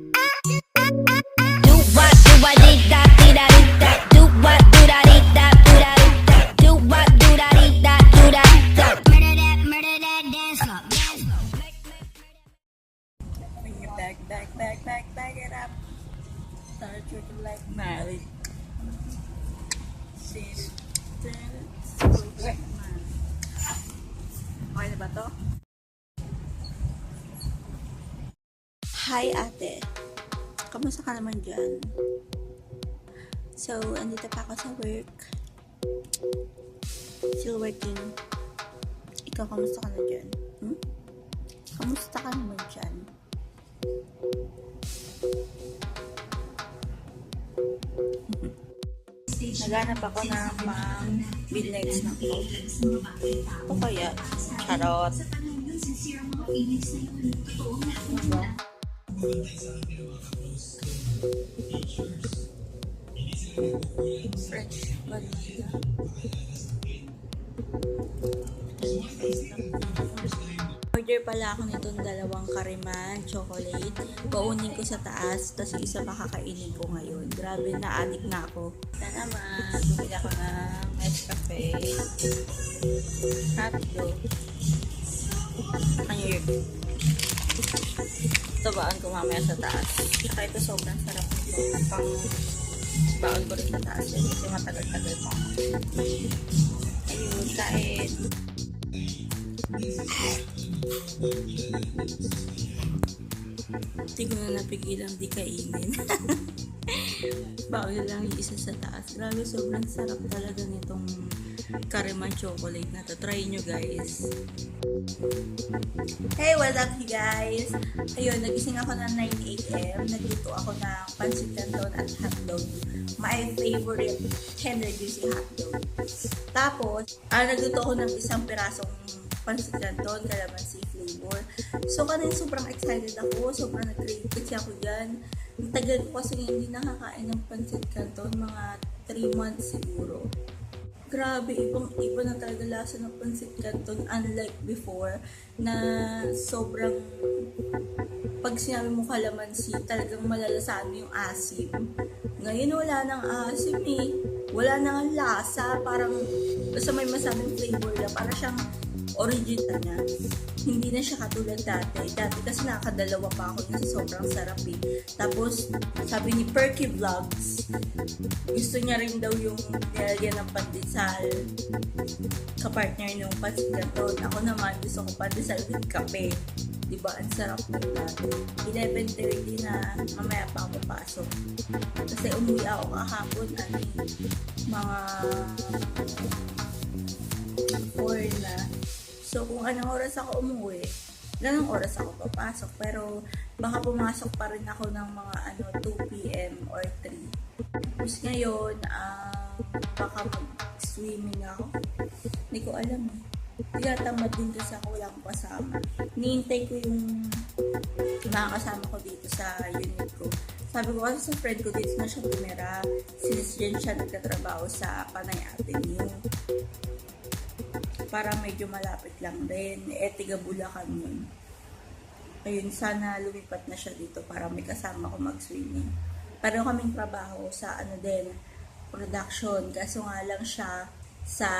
Uh-uh. Hi ate. Kamusta ka naman dyan? So, andito pa ako sa work. Still working. Ikaw, kamusta ka na dyan? Hmm? Kamusta ka naman dyan? Naghanap ako ng pang midnights ng coke. O kaya, charot. Diba? Fresh vanilla. Order pala ako nitong dalawang kariman, chocolate. Paunin ko sa taas, tapos isa makakainin ko ngayon. Grabe, na-addict na ako. Na naman, bumili ako ng Nescafe. Hotdog. Ayun. Tabaan ko mamaya sa taas. Saka ito sobrang sarap nito. Pang baon ko rin sa taas. Yan kasi matagal-tagal pa. Ayun, kain. Hindi ko na napigilan di kainin. Na lang yung isa sa taas. Grabe, sobrang sarap talaga nitong Kariman chocolate na to. Try nyo, guys. Hey, what's up, you guys? Ayun, nagising ako ng 9 a.m. Nagluto ako ng pancit canton at hotdog. My favorite tender juicy hotdog. Tapos, ah, nagluto ako ng isang pirasong pancit canton, calamansi flavor. So, kanina sobrang excited ako. Sobrang nag-crave kasi ako dyan. Ang tagal ko kasi hindi nakakain ng pancit canton. Mga 3 months siguro. Grabe, ibang iba na talaga lasa ng pancit canton. Unlike before, na sobrang pag sinabi mo kalamansi, talagang malalasahan mo yung asim. Ngayon wala nang asim eh. Wala nang lasa. Parang basta may masabing flavor na. Para siyang original na. Hindi na siya katulad dati. Dati kasi nakakadalawa pa ako na sobrang sarap eh. Tapos, sabi ni Perky Vlogs, gusto niya rin daw yung nilagyan ng pandesal kapartner ng pancit canton. Ako naman, gusto ko pandesal with kape. Diba? Ang sarap na 11.30 na mamaya pa ako papasok. Kasi umuwi ako kahapon, ano eh, mga 4 na. So, kung anong oras ako umuwi, ganong oras ako papasok. Pero, baka pumasok pa rin ako ng mga ano 2 p.m. or 3. Tapos ngayon, ah, baka mag-swimming ako. Hindi ko alam eh. Tinatamad din kasi ako wala akong kasama. Niintay ko yung nakakasama ko dito sa unit ko. Sabi ko kasi sa friend ko dito na siya tumira. Since dyan siya nagtatrabaho sa Panay Avenue para medyo malapit lang din. Eh, tiga Bulacan yun. Ayun, sana lumipat na siya dito para may kasama ko mag-swimming. Pero kaming trabaho sa ano din, production. Kaso nga lang siya sa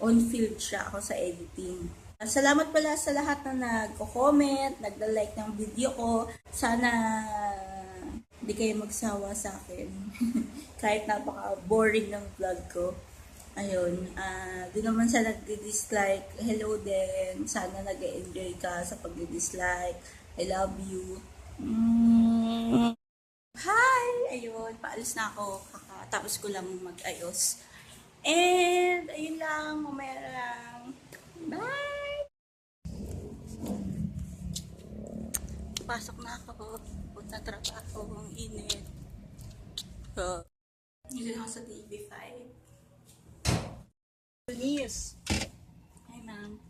on-field siya ako sa editing. Salamat pala sa lahat na nagko-comment, nagda-like ng video ko. Sana hindi kayo magsawa sa akin. Kahit napaka-boring ng vlog ko. Ayun, ah di naman sa nagdi-dislike, hello din. Sana nag enjoy ka sa pagdi-dislike. I love you. Mm. Hi! Ayun, paalis na ako. Kakatapos ko lang mag-ayos. And, ayun lang, mamaya lang. Bye! Pasok na ako. Punta trabaho, ang init. So, dito ako sa TV5. Denise. Hi, ma'am.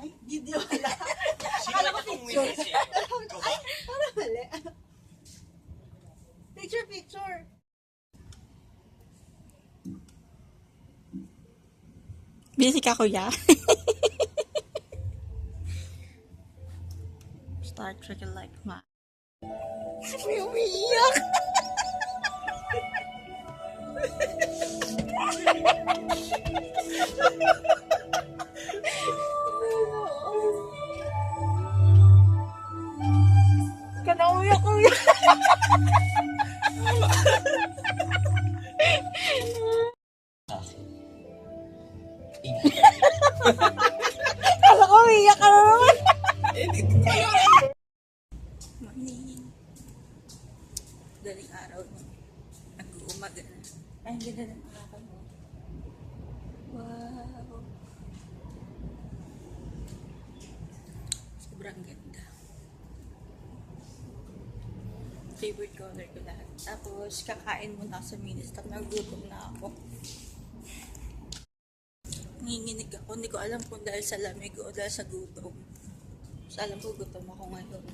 Ay, video wala. Akala ko picture. Ay, para mali. Picture, picture. Busy ka, kuya? Start tricking like ma. May umiiyak. Favorite color ko lahat. Tapos, kakain muna ako sa mini-stop. Nagutom na ako. Nanginginig ako. Hindi ko alam kung dahil sa lamig o dahil sa gutom. So, alam ko gutom ako ngayon.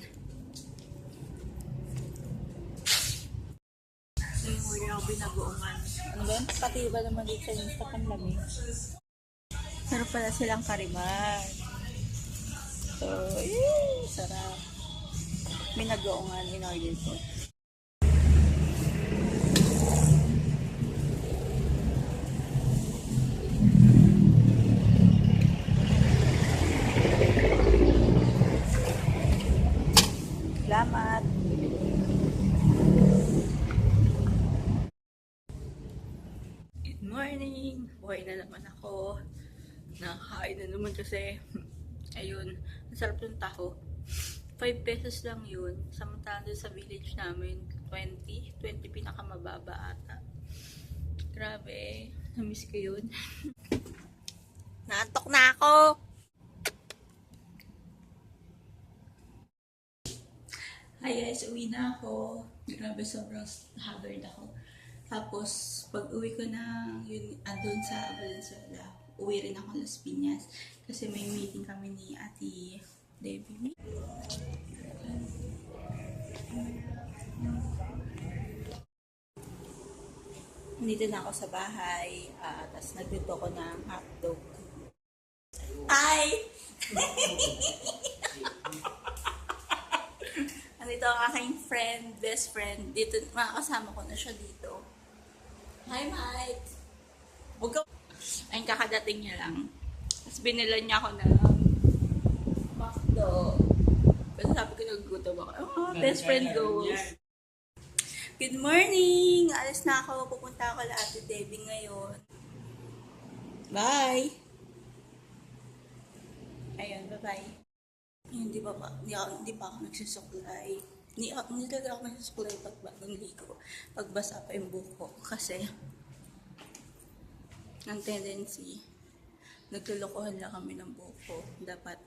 Ngayon wala ako binagoongan. Ano ba yun? Pati ba naman dito sa yung sa panlamig? Pero pala silang kariman. So, yay! Sarap. May nag-oongan in order ko. Salamat. Good morning! Buhay na naman ako. Nakakain na naman kasi. Ayun, ang sarap ng taho. 5 pesos lang yun. Samantala doon sa village namin, 20. 20 pinakamababa ata. Grabe. Namiss ko yun. Naantok na ako! Hi guys, uwi na ako. Grabe, sobrang haggard ako. Tapos, pag uwi ko na yun, andun sa Valenzuela, uwi rin ako Las Piñas. Kasi may meeting kami ni Ate Debbie. Nandito na ako sa bahay. Uh, Tapos nagluto ko ng hotdog. Hi! Andito ang aking friend, best friend. Dito, makakasama ko na siya dito. Hi, Mike! Huwag ka... Ayun, kakadating niya lang. Tapos binila niya ako ng McDo. Kasi sabi ko nagugutom ako. Oh, best friend goes. Good morning! Alis na ako. Pupunta ako la Ate Debbie ngayon. Bye! Ayun, bye-bye. Hindi pa pa, hindi, ako, hindi pa ako nagsusuklay. Hindi, ako, hindi talaga ako nagsusuklay pag bagong ligo. Pag basa pa yung buhok ko. Kasi, ang tendency, naglulukohan lang kami ng buhok ko. Dapat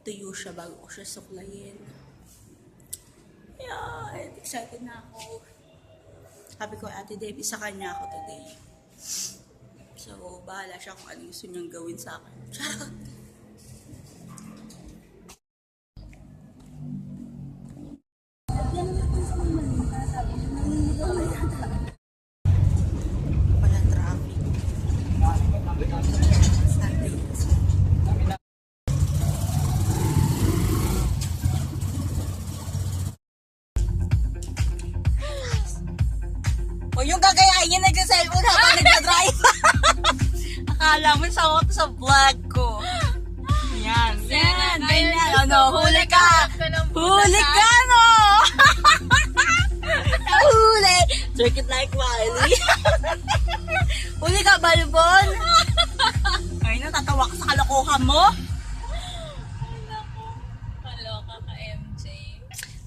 tuyo siya bago ko siya suklayin. Yeah, excited na ako. Sabi ko, Ate Debbie, sa kanya ako today. So, bahala siya kung ano gusto niyang gawin sa akin. Charot! Akala mo sa auto sa vlog ko. Yan, yan, ganyan. Ano, huli ka. Huli ka, no? Huli. Circuit like Wiley. huli ka, balbon. Ay, natatawa ka sa kalokohan mo. Kaloka ka, MJ.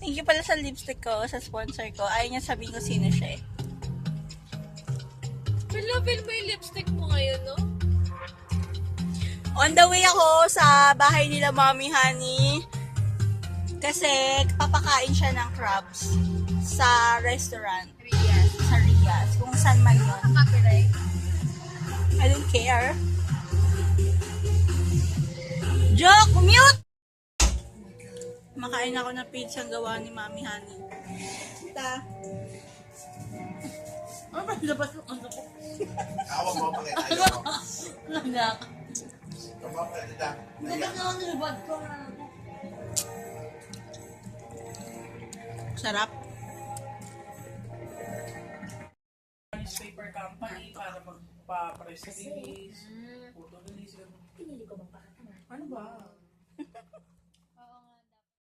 Thank you pala sa lipstick ko, sa sponsor ko. Ayaw niya sabihin ko sino siya eh. Pilapil mo yung lipstick mo ngayon, no? On the way ako sa bahay nila Mommy Honey. Kasi papakain siya ng crabs sa restaurant. Rias. Sa Rias. Kung saan man yun. I don't care. Joke! Mute! Makain ako ng pizza ang gawa ni Mami Honey. Ta. Ano ba labas ng ano ko? Awag mo pakita. Ayaw mo. Wala. Sarap. newspaper company para magpa-press release, photo release. Pinili ko magpakatama. Ano ba?